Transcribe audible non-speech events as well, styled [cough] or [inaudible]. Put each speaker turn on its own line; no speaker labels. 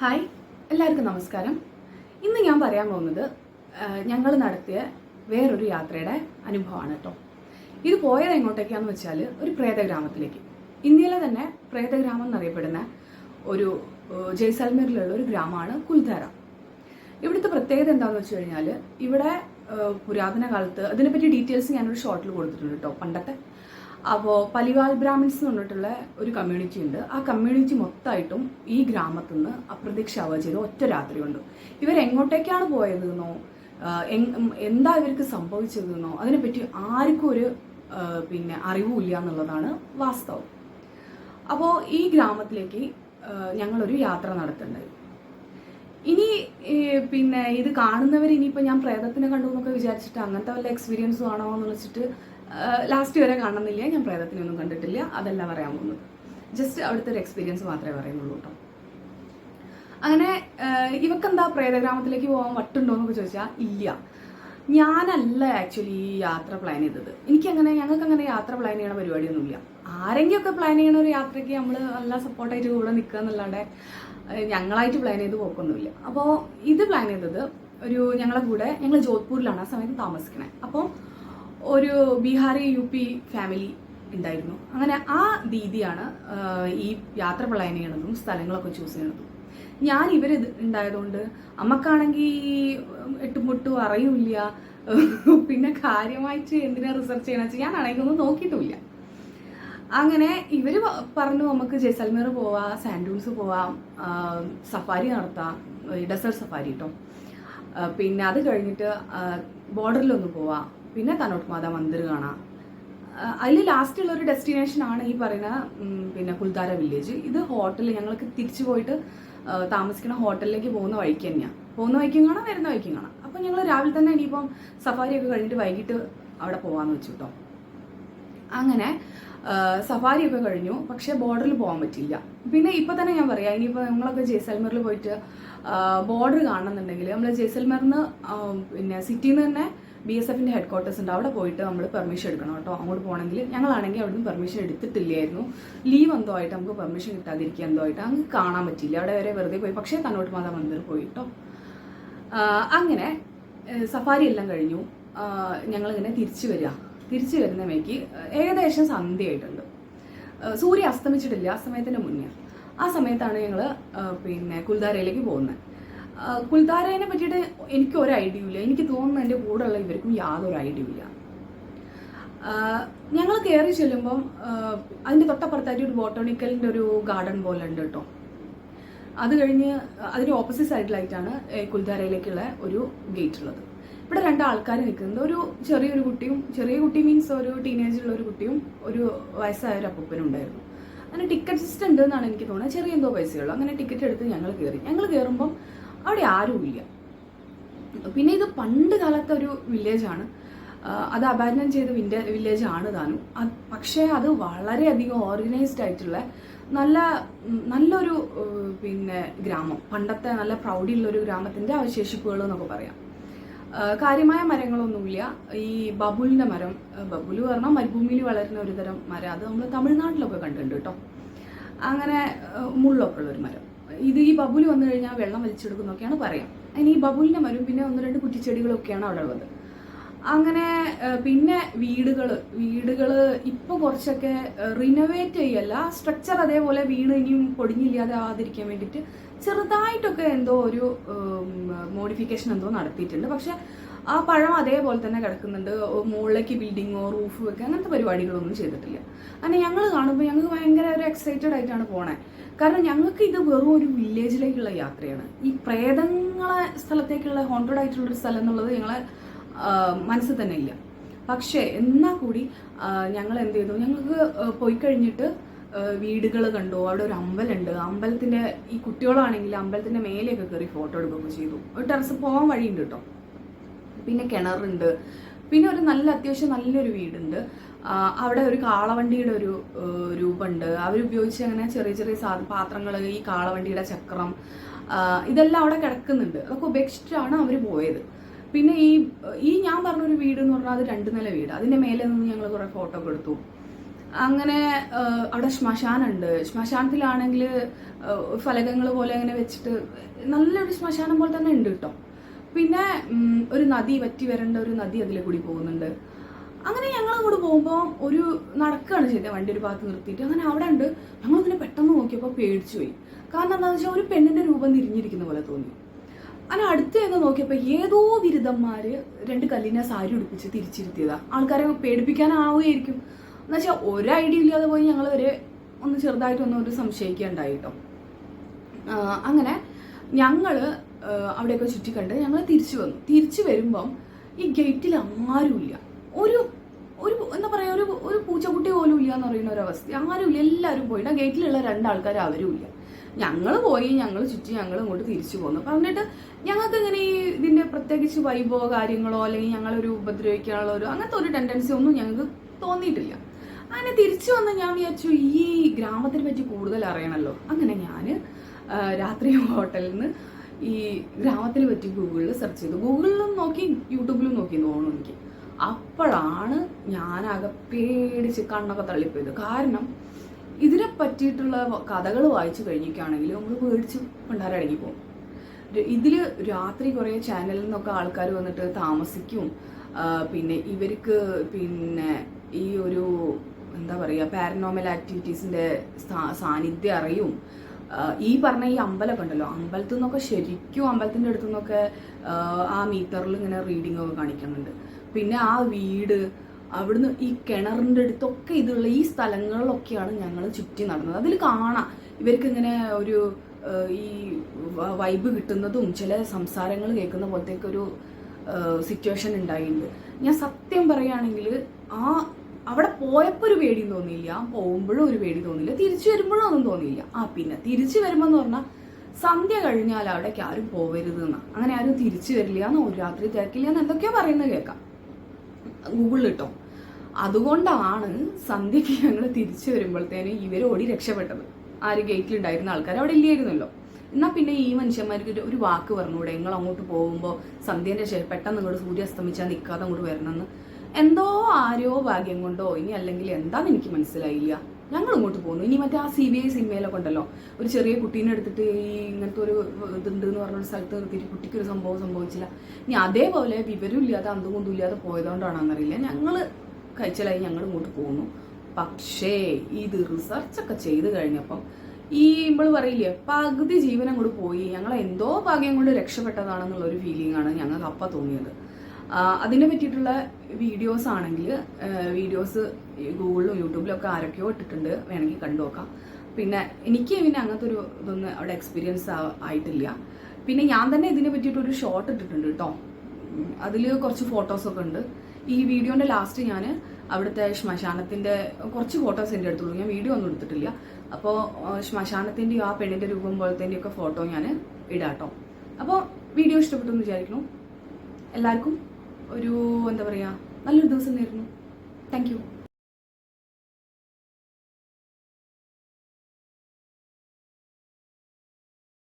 Hi എല്ലാവർക്കും നമസ്കാരം. ഇന്ന് ഞാൻ പറയാൻ പോകുന്നത് ഞങ്ങൾ നടത്തിയ വേറൊരു യാത്രയുടെ അനുഭവമാണ് കേട്ടോ ഇത് പോയത് എങ്ങോട്ടേക്കാന്ന് വെച്ചാൽ ഒരു പ്രേതഗ്രാമത്തിലേക്ക്. ഇന്ത്യയിലെ തന്നെ പ്രേതഗ്രാമം എന്നറിയപ്പെടുന്ന ഒരു ജയ്സാൽമീറിലുള്ള ഒരു ഗ്രാമമാണ് കുൽധാര. ഇവിടുത്തെ പ്രത്യേകത എന്താണെന്ന് വെച്ച് കഴിഞ്ഞാൽ ഇവിടെ പുരാതന കാലത്ത് അതിനെപ്പറ്റി ഡീറ്റെയിൽസ് ഞാനൊരു ഷോർട്ടിൽ കൊടുത്തിട്ടുണ്ട് കേട്ടോ പണ്ടത്തെ. അപ്പോൾ പലിവാൽ ബ്രാഹ്മിൻസ് എന്ന് പറഞ്ഞിട്ടുള്ള ഒരു കമ്മ്യൂണിറ്റി ഉണ്ട്. ആ കമ്മ്യൂണിറ്റി മൊത്തമായിട്ടും ഈ ഗ്രാമത്തിൽ നിന്ന് അപ്രത്യക്ഷമാവുക ചെയ്ത. ഒറ്റ രാത്രി കൊണ്ട്. ഇവരെങ്ങോട്ടേക്കാണ് പോയതെന്നോ എന്താ ഇവർക്ക് സംഭവിച്ചതെന്നോ അതിനെപ്പറ്റി ആർക്കും ഒരു പിന്നെ അറിവുമില്ല എന്നുള്ളതാണ് വാസ്തവം. അപ്പോൾ ഈ ഗ്രാമത്തിലേക്ക് ഞങ്ങളൊരു യാത്ര നടത്തുന്നുണ്ടായി ഇനി പിന്നെ ഇത് കാണുന്നവർ ഇനിയിപ്പോൾ ഞാൻ പ്രേതത്തിനെ കണ്ടു എന്നൊക്കെ വിചാരിച്ചിട്ട് അങ്ങനത്തെ വല്ല എക്സ്പീരിയൻസും ആണോ എന്ന് വെച്ചിട്ട് ലാസ്റ്റ് വരെ കാണുന്നില്ല? ഞാൻ പ്രേതത്തിനൊന്നും കണ്ടിട്ടില്ല. അതല്ല പറയാൻ പോകുന്നത്. ജസ്റ്റ് അവിടുത്തെ ഒരു എക്സ്പീരിയൻസ് മാത്രമേ പറയുന്നുള്ളൂ കേട്ടോ. അങ്ങനെ ഇവക്കെന്താ പ്രേതഗ്രാമത്തിലേക്ക് പോകാൻ വട്ടുണ്ടോ എന്നൊക്കെ ചോദിച്ചാൽ ഇല്ല. ഞാനല്ല ആക്ച്വലി ഈ യാത്ര പ്ലാൻ ചെയ്തത്. എനിക്കങ്ങനെ ഞങ്ങൾക്ക് അങ്ങനെ യാത്ര പ്ലാൻ ചെയ്യണ പരിപാടിയൊന്നുമില്ല. ആരെങ്കിലുമൊക്കെ പ്ലാൻ ചെയ്യണ ഒരു യാത്രയ്ക്ക് നമ്മൾ നല്ല സപ്പോർട്ടായിട്ട് കൂടെ നിൽക്കുക എന്നല്ലാണ്ട് ഞങ്ങളായിട്ട് പ്ലാൻ ചെയ്ത് പോക്കൊന്നുമില്ല. അപ്പോൾ ഇത് പ്ലാൻ ചെയ്തത് ഒരു ഞങ്ങളെ കൂടെ ഞങ്ങൾ ജോധ്പൂരിലാണ് ആ സമയത്ത് താമസിക്കണേ. അപ്പോൾ ഒരു ബീഹാറി യു പി ഫാമിലി ഉണ്ടായിരുന്നു. അങ്ങനെ ആ രീതിയാണ് ഈ യാത്ര പ്ലാൻ ചെയ്യണതും സ്ഥലങ്ങളൊക്കെ ചൂസ് ചെയ്യണതും ഞാൻ ഇവർ ഉണ്ടായതുകൊണ്ട് അമ്മക്കാണെങ്കിൽ എട്ടും പൊട്ടും അറിയില്ല. [laughs] പിന്നെ കാര്യമായിട്ട് എന്തിനാ റിസർച്ച് ചെയ്യണമെന്ന് വെച്ചാൽ ഞാനാണെങ്കിൽ ഒന്നും നോക്കിയിട്ടുമില്ല അങ്ങനെ ഇവർ പറഞ്ഞു നമുക്ക് ജയ്സൽമീർ പോവാം സാൻഡൂൺസ് പോവാം സഫാരി നടത്താം ഡെസേർട്ട് സഫാരി കേട്ടോ പിന്നെ അത് കഴിഞ്ഞിട്ട് ബോർഡറിലൊന്ന് പോവാം. പിന്നെ തനോട്ട് മാതാ മന്ദിർ കാണാം. അതിൽ ലാസ്റ്റ് ഉള്ള ഒരു ഡെസ്റ്റിനേഷൻ ആണ് ഈ പറയുന്ന പിന്നെ കുൽത്താര വില്ലേജ് ഇത് ഹോട്ടലിൽ ഞങ്ങൾക്ക് തിരിച്ചു പോയിട്ട് താമസിക്കുന്ന ഹോട്ടലിലേക്ക് പോകുന്ന വഴിക്ക് തന്നെയാണ് പോകുന്ന വഴിക്കും കാണാം വരുന്ന വഴിക്കും കാണാം. അപ്പം ഞങ്ങൾ രാവിലെ തന്നെ ഇനിയിപ്പം സഫാരി ഒക്കെ കഴിഞ്ഞിട്ട് വൈകിട്ട് അവിടെ പോകാമെന്ന് വെച്ചു കേട്ടോ അങ്ങനെ സഫാരി ഒക്കെ കഴിഞ്ഞു. പക്ഷേ ബോർഡറിൽ പോകാൻ പറ്റില്ല പിന്നെ ഇപ്പം തന്നെ ഞാൻ പറയാം ഇനിയിപ്പോൾ നമ്മളൊക്കെ ജയ്സൽമറിൽ പോയിട്ട് ബോർഡർ കാണണമെന്നുണ്ടെങ്കിൽ നമ്മൾ ജയ്സൽമീറിന് പിന്നെ സിറ്റിയിൽ നിന്ന് തന്നെ ബി എസ് എഫിന്റെ ഹെഡ് ക്വാർട്ടേഴ്സ് ഉണ്ട്. അവിടെ പോയിട്ട് നമ്മൾ പെർമിഷൻ എടുക്കണം കേട്ടോ. അങ്ങോട്ട് പോകണമെങ്കിൽ ഞങ്ങളാണെങ്കിൽ അവിടുന്ന് പെർമിഷൻ എടുത്തിട്ടില്ലായിരുന്നു. ലീവ് എന്തോ ആയിട്ട് നമുക്ക് പെർമിഷൻ കിട്ടാതിരിക്കുക എന്തോ ആയിട്ട് അങ്ങ് കാണാൻ പറ്റില്ല അവിടെ വരെ വെറുതെ പോയി. പക്ഷേ തന്നോട്ട് മാതാ മന്ദിർ പോയി കേട്ടോ. അങ്ങനെ സഫാരി എല്ലാം കഴിഞ്ഞു. ഞങ്ങളിങ്ങനെ തിരിച്ചു വരിക. തിരിച്ചു വരുന്ന മേക്ക് ഏകദേശം സന്ധ്യയായിട്ടുണ്ട്. സൂര്യ അസ്തമിച്ചിട്ടില്ല. അസ്തമയത്തിന് മുന്നേ. ആ സമയത്താണ് ഞങ്ങൾ പിന്നെ കുൽധാരയിലേക്ക് പോകുന്നത്. കുൽധാരയെ പറ്റിയിട്ട് എനിക്ക് ഒരു ഐഡിയ ഇല്ല. എനിക്ക് തോന്നുന്നു എന്റെ കൂടെയുള്ള ഇവർക്കും യാതൊരു ഐഡിയ ഇല്ല. ഞങ്ങൾ കയറി ചെല്ലുമ്പം അതിന്റെ തൊട്ടപ്പുറത്തായിട്ട് ഒരു ബോട്ടോണിക്കലിന്റെ ഒരു ഗാർഡൻ പോലെ ഉണ്ട് കേട്ടോ. അത് കഴിഞ്ഞ് അതിന്റെ ഓപ്പോസിറ്റ് സൈഡിലായിട്ടാണ് കുൽധാരയിലേക്കുള്ള ഒരു ഗേറ്റ് ഉള്ളത് ഇവിടെ രണ്ട് ആൾക്കാർ ഒരു ചെറിയൊരു കുട്ടിയും ചെറിയ കുട്ടി മീൻസ് ഒരു ടീനേജിലുള്ള ഒരു കുട്ടിയും ഒരു വയസ്സായ ഒരു അപ്പൂപ്പനും ഉണ്ടായിരുന്നു. അങ്ങനെ ടിക്കറ്റ് സിസ്റ്റം ഉണ്ട് എന്നാണ് എനിക്ക് തോന്നുന്നത്. ചെറിയ എന്തോ പൈസയുള്ളൂ അങ്ങനെ ടിക്കറ്റ് എടുത്ത് ഞങ്ങൾ കയറി ഞങ്ങൾ കയറുമ്പം അവിടെ ആരുമില്ല. പിന്നെ ഇത് പണ്ട് കാലത്തെ ഒരു വില്ലേജാണ് അത് അബാൻഡൻ ചെയ്ത വില്ലേജ് ആണ് താനും. പക്ഷേ അത് വളരെയധികം ഓർഗനൈസ്ഡ് ആയിട്ടുള്ള നല്ല നല്ലൊരു പിന്നെ ഗ്രാമം. പണ്ടത്തെ നല്ല പ്രൗഢിയുള്ള ഒരു ഗ്രാമത്തിന്റെ അവശേഷിപ്പുകൾ എന്നൊക്കെ പറയാം. കാര്യമായ മരങ്ങളൊന്നുമില്ല. ഈ ബബുലിന്റെ മരം ബബുൽ പറഞ്ഞാൽ മരുഭൂമിയിൽ വളരുന്ന ഒരു തരം മരം. അത് നമ്മൾ തമിഴ്നാട്ടിലൊക്കെ കണ്ടിട്ടുണ്ട് കേട്ടോ. അങ്ങനെ മുള്ളൊക്കെ ഉള്ളൊരു മരം. ഇത് ഈ ബബുൽ വന്നു കഴിഞ്ഞാൽ വെള്ളം വലിച്ചെടുക്കുന്നൊക്കെയാണ് പറയാം. അതിന് ഈ ബബുലിന്റെ മരം പിന്നെ ഒന്ന് രണ്ട് കുറ്റിച്ചെടികളൊക്കെയാണ് അവിടെ ഉള്ളത്. അങ്ങനെ പിന്നെ വീടുകൾ വീടുകൾ ഇപ്പോൾ കുറച്ചൊക്കെ റിനോവേറ്റ് ചെയ്യല്ല സ്ട്രക്ചർ അതേപോലെ വീട് ഇനിയും പൊടിഞ്ഞില്ലാതെ ആവാതിരിക്കാൻ വേണ്ടിയിട്ട് ചെറുതായിട്ടൊക്കെ എന്തോ ഒരു മോഡിഫിക്കേഷൻ എന്തോ നടത്തിയിട്ടുണ്ട്. പക്ഷെ ആ പഴം അതേപോലെ തന്നെ കിടക്കുന്നുണ്ട്. മുകളിലേക്ക് ബിൽഡിങ്ങോ റൂഫ് ഒക്കെ അങ്ങനത്തെ പരിപാടികളൊന്നും ചെയ്തിട്ടില്ല. അങ്ങനെ ഞങ്ങൾ കാണുമ്പോൾ ഞങ്ങൾക്ക് ഭയങ്കര ഒരു എക്സൈറ്റഡ് ആയിട്ടാണ് പോണേ. കാരണം ഞങ്ങൾക്ക് ഇത് വെറും ഒരു വില്ലേജിലേക്കുള്ള യാത്രയാണ്. ഈ പ്രേതങ്ങളെ സ്ഥലത്തേക്കുള്ള ഹോണ്ടഡ് ആയിട്ടുള്ള ഒരു സ്ഥലം എന്നുള്ളത് ഞങ്ങളെ മനസ്സിൽ തന്നെ ഇല്ല. പക്ഷേ എന്നാൽ കൂടി ഞങ്ങൾ എന്ത് ചെയ്തു ഞങ്ങൾക്ക് പോയി കഴിഞ്ഞിട്ട് വീടുകൾ കണ്ടു. അവിടെ ഒരു അമ്പലമുണ്ട്. അമ്പലത്തിന്റെ ഈ കുട്ടികളാണെങ്കിൽ അമ്പലത്തിന്റെ മേലെയൊക്കെ കയറി ഫോട്ടോ എടുക്കുകയൊക്കെ ചെയ്തു. ഒരു ടെറസ് പോകാൻ വഴിയുണ്ട് കേട്ടോ. പിന്നെ കിണറുണ്ട്. പിന്നെ ഒരു നല്ല അത്യാവശ്യം നല്ലൊരു വീടുണ്ട്. അവിടെ ഒരു കാളവണ്ടിയുടെ ഒരു രൂപമുണ്ട്. അവരുപയോഗിച്ച് അങ്ങനെ ചെറിയ ചെറിയ സാധ പാത്രങ്ങൾ ഈ കാളവണ്ടിയുടെ ചക്രം ഇതെല്ലാം അവിടെ കിടക്കുന്നുണ്ട്. അതൊക്കെ ഉപേക്ഷിച്ചിട്ടാണ് അവർ പോയത്. പിന്നെ ഈ ഈ ഞാൻ പറഞ്ഞൊരു വീട് എന്ന് പറഞ്ഞാൽ അത് രണ്ട് നില വീട്. അതിന്റെ മേലെ നിന്ന് ഞങ്ങൾ കുറേ ഫോട്ടോ ഒക്കെ എടുത്തു. അങ്ങനെ അവിടെ ശ്മശാനമുണ്ട് ശ്മശാനത്തിലാണെങ്കിൽ ഫലകങ്ങൾ പോലെ അങ്ങനെ വെച്ചിട്ട് നല്ലൊരു ശ്മശാനം പോലെ തന്നെ ഉണ്ട് കേട്ടോ. പിന്നെ ഒരു നദി വറ്റി വരേണ്ട ഒരു നദി അതിലെ കൂടി പോകുന്നുണ്ട്. അങ്ങനെ ഞങ്ങൾ അങ്ങോട്ട് പോകുമ്പോൾ ഒരു നടക്കുകയാണ് ചെയ്തത് വണ്ടി ഒരു ഭാഗത്ത് നിർത്തിയിട്ട്. അങ്ങനെ അവിടെ ഉണ്ട്. ഞങ്ങളിങ്ങനെ പെട്ടെന്ന് നോക്കിയപ്പോൾ പേടിച്ചു പോയി. കാരണം എന്താണെന്ന് വെച്ചാൽ ഒരു പെണ്ണിന്റെ രൂപം തിരിഞ്ഞിരിക്കുന്ന പോലെ തോന്നി. അങ്ങനെ അടുത്ത് ചെന്ന് നോക്കിയപ്പോൾ ഏതോ ബിരുദന്മാര് രണ്ട് കല്ലിനെ സാരി ഉടുപ്പിച്ച് തിരിച്ചിരുത്തിയതാണ് ആൾക്കാരെ പേടിപ്പിക്കാനാവുകയായിരിക്കും. എന്നുവെച്ചാൽ ഒരു ഐഡിയ ഇല്ലാതെ പോയി ഞങ്ങൾ വരെ ഒന്ന് ചെറുതായിട്ടൊന്നും ഒരു സംശയിക്കുകയുണ്ടായി കേട്ടോ. അങ്ങനെ ഞങ്ങൾ ആ, അവിടെയൊക്കെ ചുറ്റിക്കണ്ട് ഞങ്ങൾ തിരിച്ചു വന്നു. തിരിച്ചു വരുമ്പം ഈ ഗേറ്റിൽ ആരുമില്ല. ഒരു ഒരു എന്താ പറയാ ഒരു ഒരു പൂച്ചക്കുട്ടി പോലും ഇല്ല എന്ന് പറയുന്ന ഒരു അവസ്ഥ. ആരുമില്ല. എല്ലാവരും പോയിട്ട് ആ ഗേറ്റിലുള്ള രണ്ടാൾക്കാർ അവരും ഇല്ല. ഞങ്ങൾ പോയി ഞങ്ങൾ ചുറ്റി ഞങ്ങൾ ഇങ്ങോട്ട് തിരിച്ചു പോന്നു. പറഞ്ഞിട്ട് ഞങ്ങൾക്ക് ഇങ്ങനെ ഈ ഇതിന്റെ പ്രത്യേകിച്ച് വൈബോ കാര്യങ്ങളോ അല്ലെങ്കിൽ ഞങ്ങളൊരു ഉപദ്രവിക്കാനുള്ള ഒരു അങ്ങനത്തെ ഒരു ടെൻഡൻസി ഒന്നും ഞങ്ങൾക്ക് തോന്നിയിട്ടില്ല. അങ്ങനെ തിരിച്ചു വന്ന് ഞാൻ വിചാരിച്ചു ഈ ഗ്രാമത്തിനെ പറ്റി കൂടുതൽ അറിയണമല്ലോ അങ്ങനെ ഞാൻ രാത്രി [laughs] ഹോട്ടലിൽ നിന്ന് ഈ ഗ്രാമത്തിനെ പറ്റി ഗൂഗിളിൽ സെർച്ച് ചെയ്തു. ഗൂഗിളിലും നോക്കി യൂട്യൂബിലും നോക്കി തോന്നുന്നു എനിക്ക്. അപ്പോഴാണ് ഞാനാകെ പേടിച്ച് കണ്ണൊക്കെ തള്ളിപ്പോയത്. കാരണം ഇതിനെ പറ്റിയിട്ടുള്ള കഥകൾ വായിച്ചു കഴിഞ്ഞിരിക്കുകയാണെങ്കിൽ നമ്മൾ പേടിച്ച് പണ്ടാരടങ്ങി പോകും ഇതിൽ രാത്രി കുറേ ചാനലിൽ നിന്നൊക്കെ ആൾക്കാർ വന്നിട്ട് താമസിക്കും. പിന്നെ ഇവർക്ക് പിന്നെ ഈ ഒരു എന്താ പറയുക പാരനോമൽ ആക്ടിവിറ്റീസിന്റെ സ്ഥാ- സാന്നിധ്യം അറിയും. ഈ പറഞ്ഞ ഈ അമ്പലമൊക്കെ ഉണ്ടല്ലോ അമ്പലത്തിൽ നിന്നൊക്കെ ശരിക്കും അമ്പലത്തിന്റെ അടുത്തു നിന്നൊക്കെ ആ, മീറ്ററിൽ ഇങ്ങനെ റീഡിംഗ് ഒക്കെ കാണിക്കുന്നുണ്ട്. പിന്നെ ആ വീട് അവിടുന്ന് ഈ കിണറിന്റെ അടുത്തൊക്കെ ഇതുള്ള ഈ സ്ഥലങ്ങളിലൊക്കെയാണ് ഞങ്ങൾ ചുറ്റി നടന്നത്. അതിൽ കാണാം. ഇവർക്ക് ഇങ്ങനെ ഒരു ഈ വൈബ് കിട്ടുന്നതും ചില സംസാരങ്ങൾ കേൾക്കുന്ന പോലത്തേക്കൊരു സിറ്റുവേഷൻ ഉണ്ടായിട്ടുണ്ട്. ഞാൻ സത്യം പറയുകയാണെങ്കിൽ ആ അവിടെ പോയപ്പോൾ ഒരു പേടിയും തോന്നിയില്ല. പോകുമ്പോഴും ഒരു പേടി തോന്നിയില്ല. തിരിച്ചു വരുമ്പോഴും ഒന്നും തോന്നിയില്ല. ആ പിന്നെ തിരിച്ചു വരുമ്പോൾ എന്ന് പറഞ്ഞാൽ സന്ധ്യ കഴിഞ്ഞാൽ അവിടേക്ക് ആരും പോവരുത് എന്നാ. അങ്ങനെ ആരും തിരിച്ചു വരില്ല എന്ന് ഒരു രാത്രി തിരക്കില്ല എന്ന് എന്തൊക്കെയോ പറയുന്നത് കേൾക്കാം ഗൂഗിളിൽ കിട്ടും അതുകൊണ്ടാണ് സന്ധ്യയ്ക്ക് ഞങ്ങൾ തിരിച്ചു വരുമ്പോഴത്തേനും ഇവർ ഓടി രക്ഷപ്പെട്ടത്. ആര് ഗേറ്റിലുണ്ടായിരുന്ന ആൾക്കാർ അവിടെ ഇല്ലായിരുന്നല്ലോ. എന്നാൽ പിന്നെ ഈ മനുഷ്യന്മാർക്ക് ഒരു- വാക്ക് പറഞ്ഞുകൂടെ? നിങ്ങൾ അങ്ങോട്ട് പോകുമ്പോൾ സന്ധ്യേന്റെ ശേഷം പെട്ടെന്ന് ഇങ്ങോട്ട് സൂര്യ അസ്തമിച്ചാൽ നിൽക്കാതെ അങ്ങോട്ട് വരണമെന്ന് എന്തോ ആരോ ഭാഗ്യം കൊണ്ടോ ഇനി അല്ലെങ്കിൽ എന്താന്ന് എനിക്ക് മനസ്സിലായില്ല. ഞങ്ങൾ ഇങ്ങോട്ട് പോകുന്നു ഇനി മറ്റേ ആ സി ബി ഐ സിനിമയിലൊക്കെ ഉണ്ടല്ലോ. ഒരു ചെറിയ കുട്ടീനെ എടുത്തിട്ട് ഈ ഇങ്ങനത്തെ ഒരു ഇതുണ്ട് എന്ന് പറഞ്ഞ ഒരു സ്ഥലത്ത് നിർത്തിയിട്ട് കുട്ടിക്കൊരു സംഭവം സംഭവിച്ചില്ല. ഇനി അതേപോലെ വിവരം ഇല്ലാതെ അന്തും കൊണ്ടും ഇല്ലാതെ പോയതുകൊണ്ടാണെന്നറിയില്ല. ഞങ്ങൾ കഴിച്ചലായി ഞങ്ങൾ ഇങ്ങോട്ട് പോകുന്നു പക്ഷേ ഇത് റിസർച്ചൊക്കെ ചെയ്ത് കഴിഞ്ഞപ്പം ഈ നമ്മൾ പറയില്ലേ പകുതി ജീവനം അങ്ങോട്ട് പോയി. ഞങ്ങൾ എന്തോ ഭാഗ്യം കൊണ്ട് രക്ഷപ്പെട്ടതാണെന്നുള്ള ഒരു ഫീലിംഗ് ആണ് ഞങ്ങൾക്ക് അപ്പം തോന്നിയത്. അതിനെ പറ്റിയിട്ടുള്ള വീഡിയോസ് ആണെങ്കിൽ വീഡിയോസ് ഗൂഗിളിലും യൂട്യൂബിലും ഒക്കെ ആരൊക്കെയോ ഇട്ടിട്ടുണ്ട്. വേണമെങ്കിൽ കണ്ടു നോക്കാം. പിന്നെ എനിക്ക് പിന്നെ അങ്ങനത്തെ ഒരു ഇതൊന്നും അവിടെ എക്സ്പീരിയൻസ് ആയിട്ടില്ല. പിന്നെ ഞാൻ തന്നെ ഇതിനെ പറ്റിയിട്ടൊരു ഷോർട്ട് ഇട്ടിട്ടുണ്ട് കേട്ടോ അതിൽ കുറച്ച് ഫോട്ടോസൊക്കെ ഉണ്ട്. ഈ വീഡിയോന്റെ ലാസ്റ്റ് ഞാൻ അവിടുത്തെ ശ്മശാനത്തിന്റെ കുറച്ച് ഫോട്ടോസ് എന്റെ അടുത്തുള്ളൂ. ഞാൻ വീഡിയോ ഒന്നും എടുത്തിട്ടില്ല. അപ്പോൾ ശ്മശാനത്തിന്റെയും ആ പെണ്ണിന്റെ രൂപം പോലത്തേന്റെയും ഒക്കെ ഫോട്ടോ ഞാൻ ഇടാട്ടോ. അപ്പോൾ വീഡിയോ ഇഷ്ടപ്പെട്ടു എന്ന് വിചാരിക്കുന്നു. എല്ലാവർക്കും ഒരു എന്താ പറയുക നല്ലൊരു ദിവസം നേരുന്നു. താങ്ക്